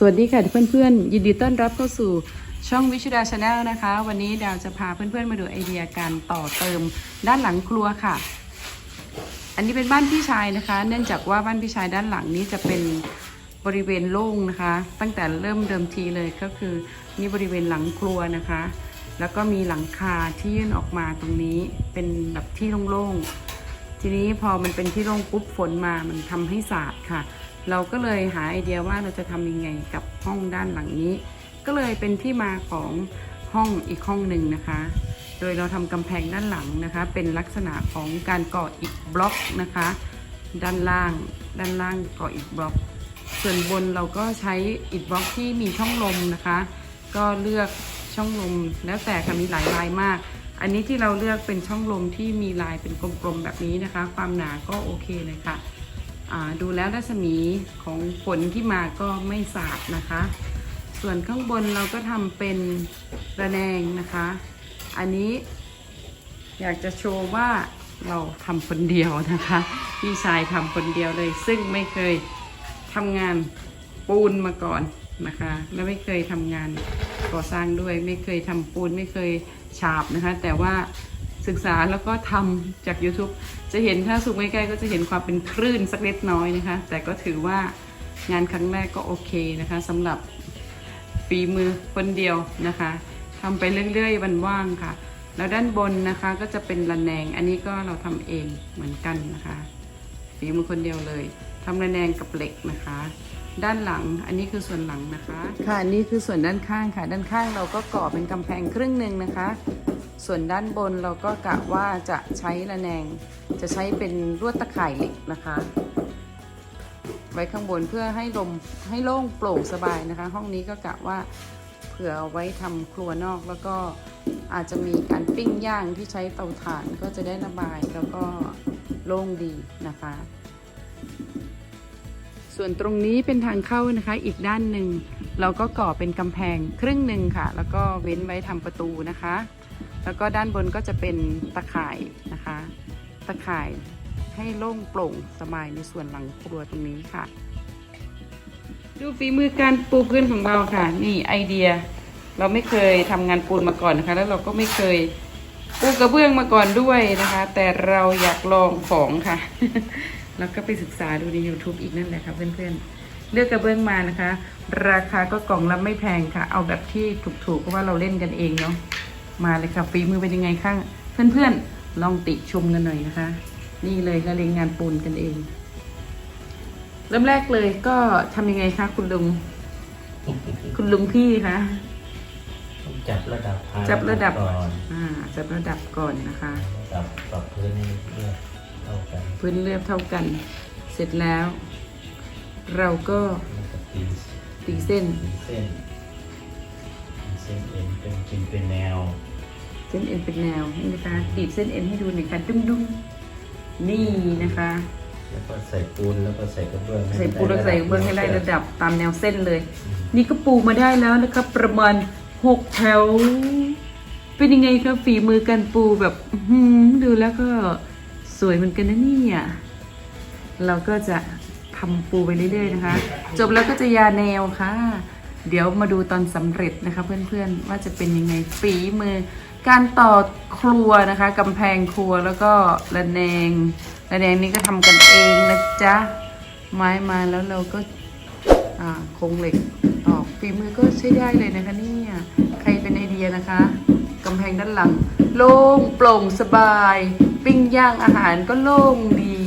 สวัสดีค่ะเพื่อนๆ ยินดีต้อนรับเข้าสู่ช่องวิชุดาชาแนลนะคะ วันนี้ดาวจะพาเพื่อนๆมาดูไอเดียการต่อเติมด้านหลังครัวค่ะ อันนี้เป็นบ้านพี่ชายนะคะ เนื่องจากว่าบ้านพี่ชายด้านหลังนี้จะเป็นบริเวณโล่งนะคะ ตั้งแต่เริ่มเดิมทีเลยก็คือนี่บริเวณหลังครัวนะคะ แล้วก็มีหลังคาที่ยื่นออกมาตรงนี้เป็นแบบที่โล่งๆทีนี้พอมันเป็นที่โล่งปุ๊บฝนมามันทำให้สาดค่ะ เราก็เลยหาไอเดียว่าเราจะทำยังไงกับห้องด้านหลังนี้ ก็เลยเป็นที่มาของห้องอีกห้องหนึ่งนะคะ โดยเราทำกำแพงด้านหลังนะคะ เป็นลักษณะของการก่ออิฐบล็อกนะคะ ด้านล่างด้านล่างก่ออิฐบล็อก ส่วนบนเราก็ใช้อิฐบล็อกที่มีช่องลมนะคะ ก็เลือกช่องลมแล้วแต่ค่ะมีหลายลายมาก อันนี้ที่เราเลือกเป็นช่องลมที่มีลายเป็นกลมๆแบบนี้นะคะ ความหนาก็โอเคเลยค่ะ ดูแล้วรัศมีของฝนที่มาก็ไม่สาดนะคะ ส่วนข้างบนเราก็ทำเป็นระแนงนะคะ อันนี้อยากจะโชว์ว่าเราทำคนเดียวนะคะ พี่ชายทำคนเดียวเลย ซึ่งไม่เคยทำงานปูนมาก่อนนะคะ และไม่เคยทำงานก่อสร้างด้วย ไม่เคยทำปูนไม่เคยฉาบนะคะ แต่ว่า ศึกษาแล้วก็ทำจาก YouTube จะเห็นถ้าซูมใกล้ๆก็จะเห็นความเป็นคลื่นสักเล็กน้อยนะคะ แต่ก็ถือว่างานครั้งแรกก็โอเคนะคะสำหรับฝีมือคนเดียวนะคะทำไปเรื่อยๆวันว่างค่ะ แล้วด้านบนนะคะก็จะเป็นระแนง อันนี้ก็เราทำเองเหมือนกันนะคะฝีมือคนเดียวเลยทำระแนงกับเหล็กนะคะ ด้านหลังอันนี้คือส่วนหลังนะคะ ค่ะอันนี้คือส่วนด้านข้างค่ะ ด้านข้างเราก็ก่อเป็นกำแพงครึ่งหนึ่งนะคะ ส่วนด้านบนเราก็กะว่าจะใช้ระแนง จะใช้เป็นลวดตะข่ายเหล็กนะคะ ไว้ข้างบนเพื่อให้ลมให้โล่งโปร่งสบายนะคะ ห้องนี้ก็กะว่าเผื่อเอาไว้ทำครัวนอกแล้วก็อาจจะมีการปิ้งย่างที่ใช้เตาถ่านก็จะได้ระบายแล้วก็โล่งดีนะคะ ส่วนตรงนี้เป็นทางเข้านะคะอีกด้านหนึ่งเราก็ก่อเป็นกำแพงครึ่งหนึ่งค่ะ แล้วก็เว้นไว้ทำประตูนะคะ แล้วก็ด้านบนก็จะเป็นตะข่ายนะคะ ตะข่ายให้โล่งโปร่งสบายในส่วนหลังครัวตรงนี้ค่ะ ดูฝีมือการปูพื้นของเราค่ะ นี่ไอเดีย เราไม่เคยทำงานปูนมาก่อนนะคะ แล้วเราก็ไม่เคยปูกระเบื้องมาก่อนด้วยนะคะ แต่เราอยากลองของค่ะ แล้วก็ไปศึกษาดูใน YouTube อีกนั่นแหละค่ะเพื่อนๆ เลือกกระเบื้องมานะคะ ราคาก็กล่องละไม่แพงค่ะ เอาแบบที่ถูกๆเพราะว่าเราเล่นกันเองเนาะ มาเลยค่ะฝีมือเป็นยังไงข้างเพื่อนๆลองติชมกันหน่อยนะคะ นี่เลยก็เรียนงานปูนกันเอง เริ่มแรกเลยก็ทำยังไงคะคุณลุง คุณลุงพี่คะต้องจับระดับพาจับระดับก่อนอ่าจับระดับก่อนนะคะระดับปรับพื้นให้เรียบเท่ากัน พื้นเรียบเท่ากัน เสร็จแล้ว เราก็แล้วก็ตีตีเส้นตีเส้นตีเส้นเอ็นเป็นกินเป็นแนว เส้นเอ็นเป็นแนวนี่นะคะตีบเส้นเอ็นให้ดูหน่อยค่ะดุ้งดุ้งๆนี่นะคะ แล้วก็ใส่ปูนแล้วก็ใส่กระเบื้องห้ใส่ปูแล้วใส่เบื้องให้ไล่ระดับตามแนวเส้นเลยอืมนี่ก็ปูมาได้แล้วนะครับประมาณหกแถว เป็นยังไงครับฝีมือการปูแบบอื้อหือดูแล้วก็สวยเหมือนกันนะเนี่ยเราก็จะทำปูไปเรื่อยๆนะคะ จบแล้วก็จะยาแนวค่ะ เดี๋ยวมาดูตอนสำเร็จนะคะเพื่อนๆว่าจะเป็นยังไงฝีมือ การต่อครัวนะคะกำแพงครัวแล้วก็ระแนงระแนงนี้ก็ทำกันเองนะจ๊ะ ไม้มาแล้วเราก็โครงเหล็กออกฝีมือก็ใช้ได้เลยนะคะเนี่ยใครเป็นไอเดียนะคะกำแพงด้านหลัง โล่งโปร่งสบาย ปิ้งย่างอาหารก็โล่งดี